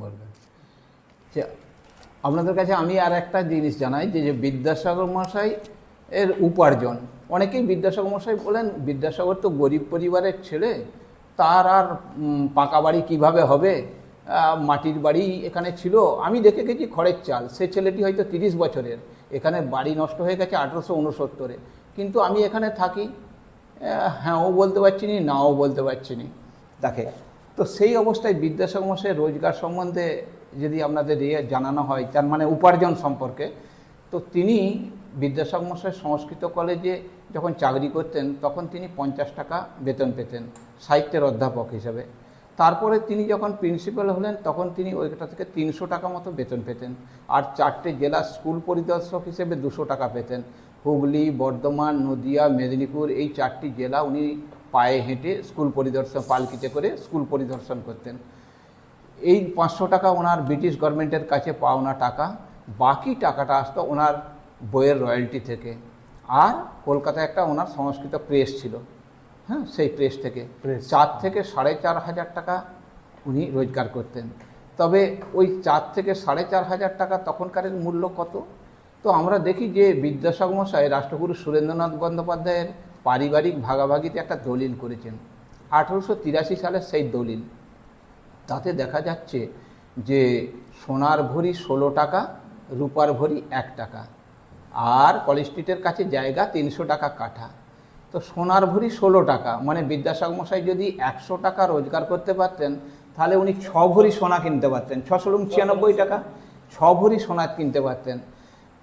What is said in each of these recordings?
বলবেন। যে আপনাদের কাছে আমি আর একটা জিনিস জানাই, যে যে বিদ্যাসাগর মশাই এর উপার্জন। অনেকেই বিদ্যাসাগর মশাই বলেন, বিদ্যাসাগর তো গরিব পরিবারের ছেলে, তার আর পাকা বাড়ি কীভাবে হবে? মাটির বাড়ি এখানে ছিল, আমি দেখে গেছি খড়ের চাল, সে ছেলেটি হয়তো তিরিশ বছরের, এখানে বাড়ি নষ্ট হয়ে গেছে আঠেরোশো উনসত্তরে। কিন্তু আমি এখানে থাকি। হ্যাঁও বলতে পারছি নি নাও বলতে পারছি নি। তাকে তো সেই অবস্থায় বিদ্যাসাগর মশাইয়ের রোজগার সম্বন্ধে যদি আপনাদের ইয়ে জানানো হয়, তার মানে উপার্জন সম্পর্কে, তো তিনি বিদ্যাসাগর মশাই সংস্কৃত কলেজে যখন চাকরি করতেন, তখন তিনি পঞ্চাশ টাকা বেতন পেতেন, সাহিত্যের অধ্যাপক হিসেবে। তারপরে তিনি যখন প্রিন্সিপাল হলেন, তখন তিনি ওইটা থেকে তিনশো টাকা মতো বেতন পেতেন, আর চারটে জেলা স্কুল পরিদর্শক হিসেবে দুশো টাকা পেতেন। হুগলি, বর্ধমান, নদিয়া, মেদিনীপুর, এই চারটি জেলা উনি পায়ে হেঁটে স্কুল পরিদর্শন পালকিতে করে স্কুল পরিদর্শন করতেন। এই পাঁচশো টাকা ওনার ব্রিটিশ গভর্নমেন্টের কাছে পাওনা টাকা বাকি টাকাটা আসতো ওনার বইয়ের রয়্যালটি থেকে। আর কলকাতায় একটা ওনার সংস্কৃত প্রেস ছিল হ্যাঁ সেই প্রেস থেকে। চার থেকে সাড়ে চার হাজার টাকা উনি রোজগার করতেন। তবে ওই চার থেকে সাড়ে চার হাজার টাকা তখনকারের মূল্য কত? তো আমরা দেখি যে বিদ্যাসাগর মশাই রাষ্ট্রগুরু সুরেন্দ্রনাথ বন্দ্যোপাধ্যায়ের পারিবারিক ভাগাভাগিতে একটা দলিল করেছেন। আঠেরোশো তিরাশি সালের সেই দলিল। তাতে দেখা যাচ্ছে যে সোনার ভরি ষোলো টাকা, রূপার ভরি এক টাকা, আর কলেজ স্ট্রিটের কাছে জায়গা তিনশো টাকা কাঠা। তো সোনার ভরি ষোলো টাকা মানে বিদ্যাসাগর মশাই যদি একশো টাকা রোজগার করতে পারতেন, তাহলে উনি ছ ভরি সোনা কিনতে পারতেন, ছশো ছিয়ানব্বই টাকা, ছ ভরি সোনা কিনতে পারতেন।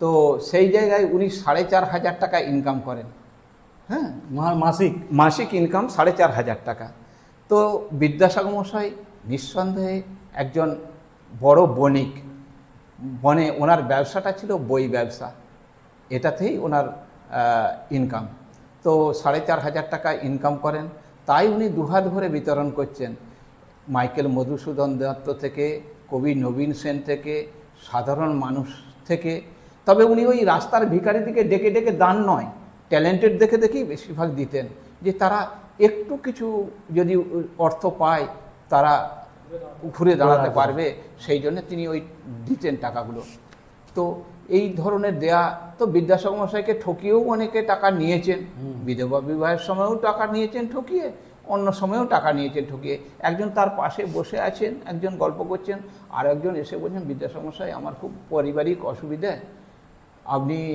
তো সেই জায়গায় উনি সাড়ে চার হাজার টাকা ইনকাম করেন। হ্যাঁ মাসিক। মাসিক ইনকাম সাড়ে চার হাজার টাকা। তো বিদ্যাসাগর মশাই নিঃসন্দেহে একজন বড় বণিক। বনে ওনার ব্যবসাটা ছিল বই ব্যবসা। এটাতেই ওনার ইনকাম তো সাড়ে চার হাজার টাকা ইনকাম করেন। তাই উনি দুহাত ভরে বিতরণ করছেন। মাইকেল মধুসূদন দত্ত থেকে, কবি নবীন সেন থেকে, সাধারণ মানুষ থেকে। তবে উনি ওই রাস্তার ভিকারি দিকে ডেকে ডেকে দান নয়। ট্যালেন্টেড দেখে দেখেই বেশিরভাগ দিতেন যে তারা একটু কিছু যদি অর্থ পায় তারা ঘুরে দাঁড়াতে পারবে। সেই জন্য তিনি ওই দিতেন টাকাগুলো। তো এই ধরনের দেয়া তো বিদ্যাসাগর মশাইকে ঠকিয়েও অনেকে টাকা নিয়েছেন। বিধবা বিবাহের সময়ও টাকা নিয়েছেন ঠকিয়ে অন্য সময়েও টাকা নিয়েছেন ঠকিয়ে। একজন তার পাশে বসে আছেন একজন গল্প করছেন আর একজন এসে বলছেন বিদ্যাসাগর মশাই আমার খুব পারিবারিক অসুবিধে। আপনি